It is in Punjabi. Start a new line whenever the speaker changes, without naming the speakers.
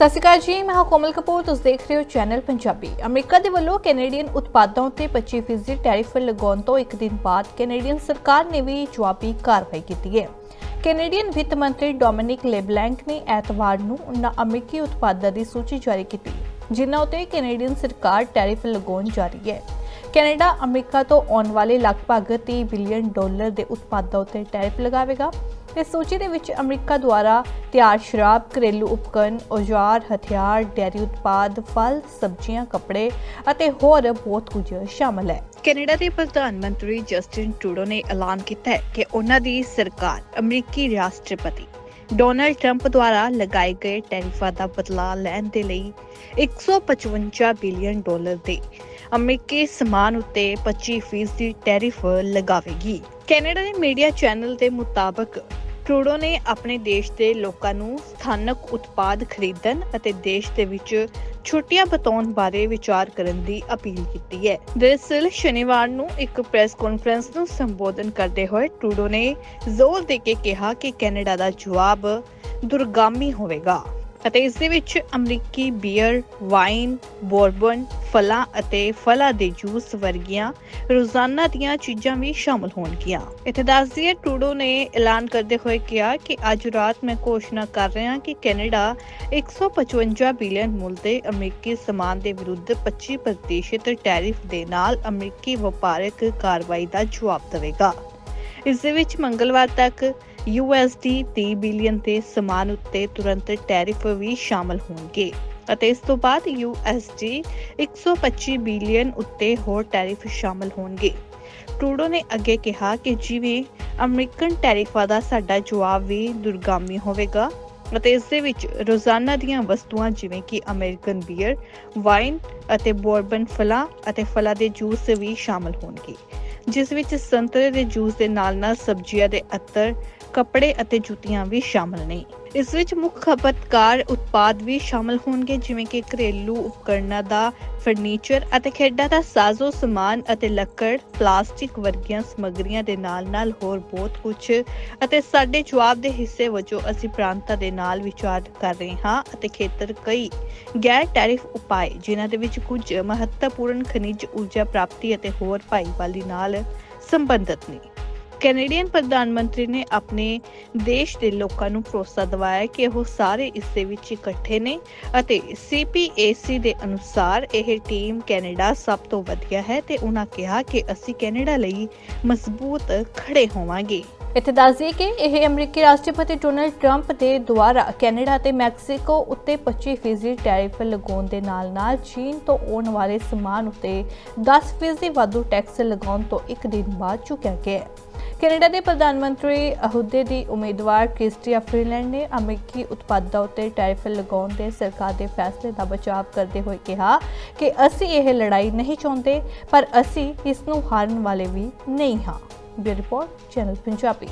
ਸਤਿ ਸ਼੍ਰੀ ਅਕਾਲ ਜੀ, ਮੈਂ ਹਾਂ ਕੋਮਲ ਕਪੂਰ, ਤੁਸੀਂ ਦੇਖ ਰਹੇ ਹੋ ਚੈਨਲ ਪੰਜਾਬੀ। ਅਮਰੀਕਾ ਦੇ ਵੱਲੋਂ ਕੈਨੇਡੀਅਨ ਉਤਪਾਦਾਂ ਉੱਤੇ 25% ਟੈਰਿਫ ਲਗਾਉਣ ਤੋਂ ਇੱਕ ਦਿਨ ਬਾਅਦ ਕੈਨੇਡੀਅਨ ਸਰਕਾਰ ਨੇ ਵੀ ਜਵਾਬੀ ਕਾਰਵਾਈ ਕੀਤੀ ਹੈ। ਕੈਨੇਡੀਅਨ ਵਿੱਤ ਮੰਤਰੀ ਡੋਮਿਨਿਕ ਲੇਬਲੈਂਕ ਨੇ ਐਤਵਾਰ ਨੂੰ ਉਨ੍ਹਾਂ ਅਮਰੀਕੀ ਉਤਪਾਦਾਂ ਦੀ ਸੂਚੀ ਜਾਰੀ ਕੀਤੀ, ਜਿਨ੍ਹਾਂ ਉੱਤੇ ਕੈਨੇਡੀਅਨ ਸਰਕਾਰ ਟੈਰਿਫ ਲਗਾਉਣ ਜਾ ਰਹੀ ਹੈ। ਕੈਨੇਡਾ, ਅਮਰੀਕਾ ਤੋਂ ਆਉਣ ਵਾਲੇ ਲਗਭਗ 30 ਬਿਲੀਅਨ ਡਾਲਰ ਦੇ ਉਤਪਾਦਾਂ ਉੱਤੇ ਟੈਰਿਫ ਲਗਾਵੇਗਾ। ਇਸ ਸੂਚੀ ਦੇ ਵਿੱਚ ਅਮਰੀਕਾ ਦੁਆਰਾ ਤਿਆਰ ਸ਼ਰਾਬ, ਘਰੇਲੂ ਉਪਕਰਨ, ਔਜ਼ਾਰ, ਹਥਿਆਰ, ਡੈਰੀ ਉਤਪਾਦ, ਫਲ, ਸਬਜ਼ੀਆਂ, ਕੱਪੜੇ ਅਤੇ ਹੋਰ ਬਹੁਤ ਕੁਝ ਸ਼ਾਮਲ ਹੈ। ਕੈਨੇਡਾ ਦੇ ਪ੍ਰਧਾਨ ਮੰਤਰੀ ਜਸਟਿਨ ਟਰੂਡੋ ਨੇ ਐਲਾਨ ਕੀਤਾ ਹੈ ਕਿ ਉਹਨਾਂ ਦੀ ਸਰਕਾਰ ਅਮਰੀਕੀ ਰਾਸ਼ਟਰਪਤੀ ਡੋਨਲਡ ਟਰੰਪ ਦੁਆਰਾ ਲਗਾਏ ਗਏ ਟੈਰਿਫਾਂ ਦਾ ਬਦਲਾ ਲੈਣ ਦੇ ਲਈ 155 ਬਿਲੀਅਨ ਡਾਲਰ ਦੇ ਅਮਰੀਕੀ ਸਮਾਨ ਉੱਤੇ 25% ਟੈਰਿਫ ਲਗਾਵੇਗੀ। ਕੈਨੇਡਾ ਦੇ ਮੀਡੀਆ ਚੈਨਲ ਦੇ ਮੁਤਾਬਕ ਟਰੂਡੋ ਨੇ ਆਪਣੇ ਦੇਸ਼ ਦੇ ਲੋਕਾਂ ਨੂੰ ਸਥਾਨਕ ਉਤਪਾਦ ਖਰੀਦਣ ਅਤੇ ਦੇਸ਼ ਦੇ ਵਿੱਚ ਛੁੱਟੀਆਂ ਬਤਾਉਣ ਬਾਰੇ ਵਿਚਾਰ ਕਰਨ ਦੀ ਅਪੀਲ ਕੀਤੀ ਹੈ। ਦਰਅਸਲ ਸ਼ਨੀਵਾਰ ਨੂੰ ਇੱਕ ਪ੍ਰੈਸ ਕਾਨਫਰੰਸ ਨੂੰ ਸੰਬੋਧਨ ਕਰਦੇ ਹੋਏ ਟਰੂਡੋ ਨੇ ਜ਼ੋਰ ਦੇ ਕੇ ਕਿਹਾ ਕਿ ਕੈਨੇਡਾ ਦਾ ਜਵਾਬ ਦੁਰਗਾਮੀ ਹੋਵੇਗਾ ਅਤੇ ਇਸ ਦੇ ਵਿੱਚ ਅਮਰੀਕੀ ਬੀਅਰ, ਵਾਈਨ, ਬੋਰਬਨ, ਫਲਾਂ ਅਤੇ ਫਲਾਂ ਦੇ ਜੂਸ ਵਰਗੀਆਂ ਰੋਜ਼ਾਨਾ ਦੀਆਂ ਚੀਜ਼ਾਂ ਵੀ ਸ਼ਾਮਲ ਹੋਣਗੀਆਂ। ਇੱਥੇ ਦੱਸ ਦਈਏ ਟਰੂਡੋ ਨੇ ਐਲਾਨ ਕਰਦੇ ਹੋਏ ਕਿਹਾ ਕਿ ਅੱਜ ਰਾਤ ਮੈਂ ਘੋਸ਼ਣਾ ਕਰ ਰਿਹਾ ਕਿ ਕੈਨੇਡਾ 155 ਬਿਲੀਅਨ ਮੁੱਲ ਦੇ ਅਮਰੀਕੀ ਸਮਾਨ ਦੇ ਵਿਰੁੱਧ 25% ਟੈਰਿਫ ਦੇ ਨਾਲ ਅਮਰੀਕੀ ਵਪਾਰਕ ਕਾਰਵਾਈ ਦਾ ਜਵਾਬ ਦੇਵੇਗਾ। ਇਸ ਦੇ ਵਿੱਚ ਮੰਗਲਵਾਰ ਤੱਕ USD 30 ਬਿਲੀਅਨ ਦੇ ਸਮਾਨ ਉੱਤੇ ਤੁਰੰਤ ਟੈਰਿਫ ਵੀ ਸ਼ਾਮਲ ਹੋਣਗੇ ਅਤੇ ਇਸ ਤੋਂ ਬਾਅਦ USD 125 ਬਿਲੀਅਨ ਉੱਤੇ ਹੋਰ ਟੈਰਿਫ ਸ਼ਾਮਲ ਹੋਣਗੇ। ਟਰੂਡੋ ਨੇ ਅੱਗੇ ਕਿਹਾ ਕਿ ਜਿਵੇਂ ਅਮਰੀਕਨ ਟੈਰਿਫਾਂ ਦਾ ਸਾਡਾ ਜਵਾਬ ਵੀ ਦੁਰਗਾਮੀ ਹੋਵੇਗਾ ਅਤੇ ਇਸ ਦੇ ਵਿੱਚ ਰੋਜ਼ਾਨਾ ਦੀਆਂ ਵਸਤੂਆਂ ਜਿਵੇਂ ਕਿ ਅਮਰੀਕਨ ਬੀਅਰ, ਵਾਈਨ ਅਤੇ ਬੋਰਬਨ ਫਲਾਂ ਅਤੇ ਫਲਾਂ ਦੇ ਜੂਸ ਵੀ ਸ਼ਾਮਲ ਹੋਣਗੇ ਜਿਸ ਵਿੱਚ ਸੰਤਰੇ ਦੇ ਜੂਸ ਦੇ ਨਾਲ-ਨਾਲ ਸਬਜ਼ੀਆਂ ਦੇ ਅਤਰ, ਕੱਪੜੇ ਅਤੇ ਜੁੱਤੀਆਂ ਵੀ ਸ਼ਾਮਲ ਨੇ। ਇਸ ਵਿੱਚ ਮੁੱਖ ਖਪਤਕਾਰ ਉਤਪਾਦ ਵੀ ਸ਼ਾਮਲ ਹੋਣਗੇ ਜਿਵੇਂ ਕਿ ਘਰੇਲੂ ਉਪਕਰਨਾਂ ਦਾ ਫਰਨੀਚਰ ਅਤੇ ਖੇਡਾਂ ਦਾ ਸਾਜ਼ੋ ਸਮਾਨ ਅਤੇ ਲੱਕੜ, ਪਲਾਸਟਿਕ ਵਰਗੀਆਂ ਸਮੱਗਰੀਆਂ ਦੇ ਨਾਲ-ਨਾਲ ਹੋਰ ਬਹੁਤ ਕੁਝ ਅਤੇ ਸਾਡੇ ਜਵਾਬ ਦੇ ਹਿੱਸੇ ਵਜੋਂ ਅਸੀਂ ਪ੍ਰਾਂਤਾਂ ਦੇ ਨਾਲ ਵਿਚਾਰ ਕਰ ਰਹੇ ਹਾਂ ਅਤੇ ਖੇਤਰ ਕਈ ਗੈਰ ਟੈਰਿਫ ਉਪਾਏ ਜਿਨ੍ਹਾਂ ਦੇ ਵਿੱਚ ਕੁਝ ਮਹੱਤਵਪੂਰਨ ਖਣਿਜ ਊਰਜਾ ਪ੍ਰਾਪਤੀ ਅਤੇ ਹੋਰ ਭਾਈਵਾਲੀ ਨਾਲ ਸੰਬੰਧਿਤ ਨੇ। ਕੈਨੇਡੀਅਨ ਪ੍ਰਧਾਨ ਮੰਤਰੀ ਨੇ ਆਪਣੇ ਦੇਸ਼ ਦੇ ਲੋਕਾਂ ਨੂੰ ਭਰੋਸਾ ਦਿਵਾਇਆ ਕਿ ਉਹ ਸਾਰੇ ਇਸ ਦੇ ਵਿੱਚ ਇਕੱਠੇ ਨੇ ਅਤੇ CPAC ਦੇ ਅਨੁਸਾਰ ਇਹ ਟੀਮ ਕੈਨੇਡਾ ਸਭ ਤੋਂ ਵਧੀਆ ਹੈ ਤੇ ਉਹਨਾਂ ਕਿਹਾ ਕਿ ਅਸੀਂ ਕੈਨੇਡਾ ਲਈ ਮਜ਼ਬੂਤ ਖੜੇ ਹੋਵਾਂਗੇ। ਇੱਥੇ ਦੱਸ ਦਈਏ ਕਿ ਇਹ ਅਮਰੀਕੀ ਰਾਸ਼ਟਰਪਤੀ ਡੋਨਲਡ ਟਰੰਪ ਦੇ ਦੁਆਰਾ ਕੈਨੇਡਾ ਤੇ ਮੈਕਸੀਕੋ ਉੱਤੇ 25% ਟੈਰਿਫ ਲਗਾਉਣ ਦੇ ਨਾਲ-ਨਾਲ ਚੀਨ ਤੋਂ ਆਉਣ ਵਾਲੇ ਸਮਾਨ ਉੱਤੇ 10% ਵਾਧੂ ਟੈਕਸ ਲਗਾਉਣ ਤੋਂ ਇੱਕ ਦਿਨ ਬਾਅਦ ਚੁੱਕਿਆ ਗਿਆ ਹੈ। ਕੈਨੇਡਾ ਦੇ ਪ੍ਰਧਾਨ ਮੰਤਰੀ ਅਹੁਦੇ ਦੀ ਉਮੀਦਵਾਰ ਕ੍ਰਿਸਟੀਆ ਫਰੀਲੈਂਡ ਨੇ ਅਮਰੀਕੀ ਉਤਪਾਦਾਂ ਉੱਤੇ ਟੈਰਿਫ ਲਗਾਉਣ ਦੇ ਸਰਕਾਰ ਦੇ ਫੈਸਲੇ ਦਾ ਬਚਾਅ ਕਰਦੇ ਹੋਏ ਕਿਹਾ ਕਿ ਅਸੀਂ ਇਹ ਲੜਾਈ ਨਹੀਂ ਚਾਹੁੰਦੇ, ਪਰ ਅਸੀਂ ਇਸ ਨੂੰ ਹਾਰਨ ਵਾਲੇ ਵੀ ਨਹੀਂ ਹਾਂ। Bureau report, channel Punjabi